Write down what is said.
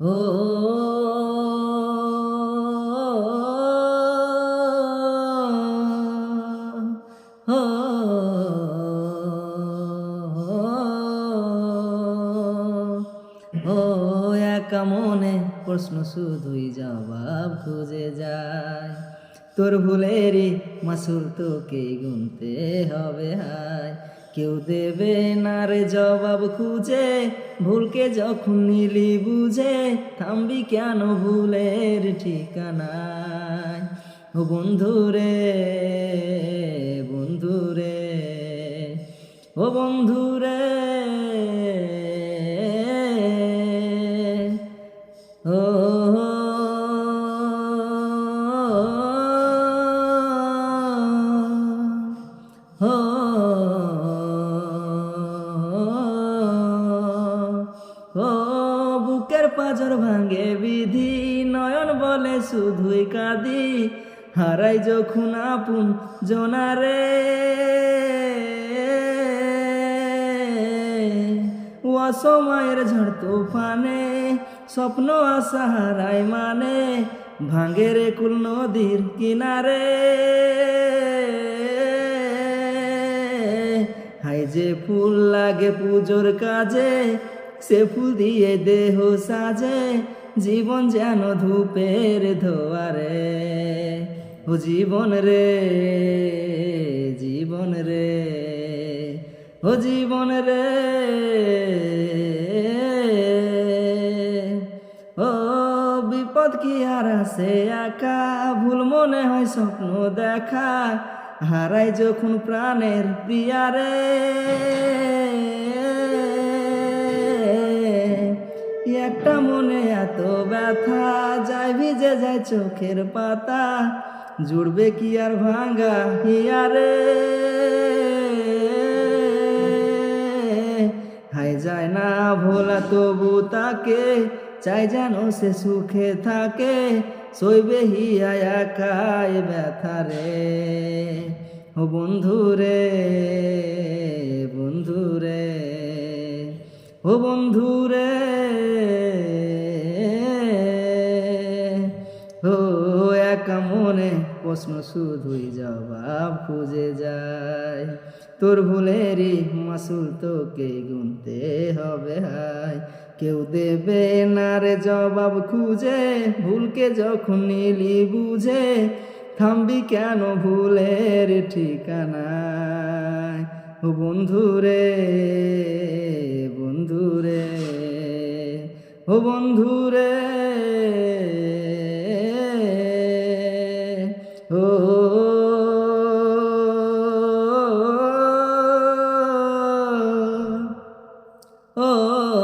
ও একা মনে প্রশ্ন শুধুই জবাব খুঁজে যায় তোর ভুলেরই মাসুল তোকে গুনতে হবে হায় কেউ দেবে না রে জবাব খুঁজে, ভুলকে যখন নিলি বুঝে, থামবি কেন ভুলের ঠিকানায়? ও বন্ধু রে বন্ধু রে, ও বন্ধু পাজর ভাঙে বিধি, নয়ন বলে শুধুই কাঁদি, হারাই যখন আপন জনারে। অসময়ের ঝড় তুফানে, স্বপ্ন আশা হারাই মানে ভাঙে রে কুল নদীর কিনারে। হাই যে ফুল লাগে পুজোর কাজে সে ফুল দিয়ে দেহ সাজে, জীবন যেন ধূপের ধোয়ারে। ও জীবন রে জীবন রে, ও জীবন রে। ও বিপদ কি আর আসে একা? ভুল মনে হয় স্বপ্ন দেখা, হারাই যখন প্রাণের প্রিয়ারে। ব্যথা যায়, ভিজে যায় চোখের পাতা। জুড়বে কি আর ভাঙ্গা হিয়ারে? হাই যায় না ভোলা তবু তাকে, চাই যেন সে সুখে থাকে। সইবে হিয়া একাই ব্যথা রে। ও বন্ধু রে বন্ধু রে, ও বন্ধু রে। প্রশ্ন শুধুই জবাব খুঁজে যায়। তোর ভুলেরই মাসুল তোকে গুনতে হবে হায়। কেউ দেবে না রে জবাব খুঁজে, ভুলকে যখন নিলি বুঝে, থামবি কেন ভুলের ঠিকানায়? ও বন্ধু রে বন্ধু রে, ও বন্ধু oh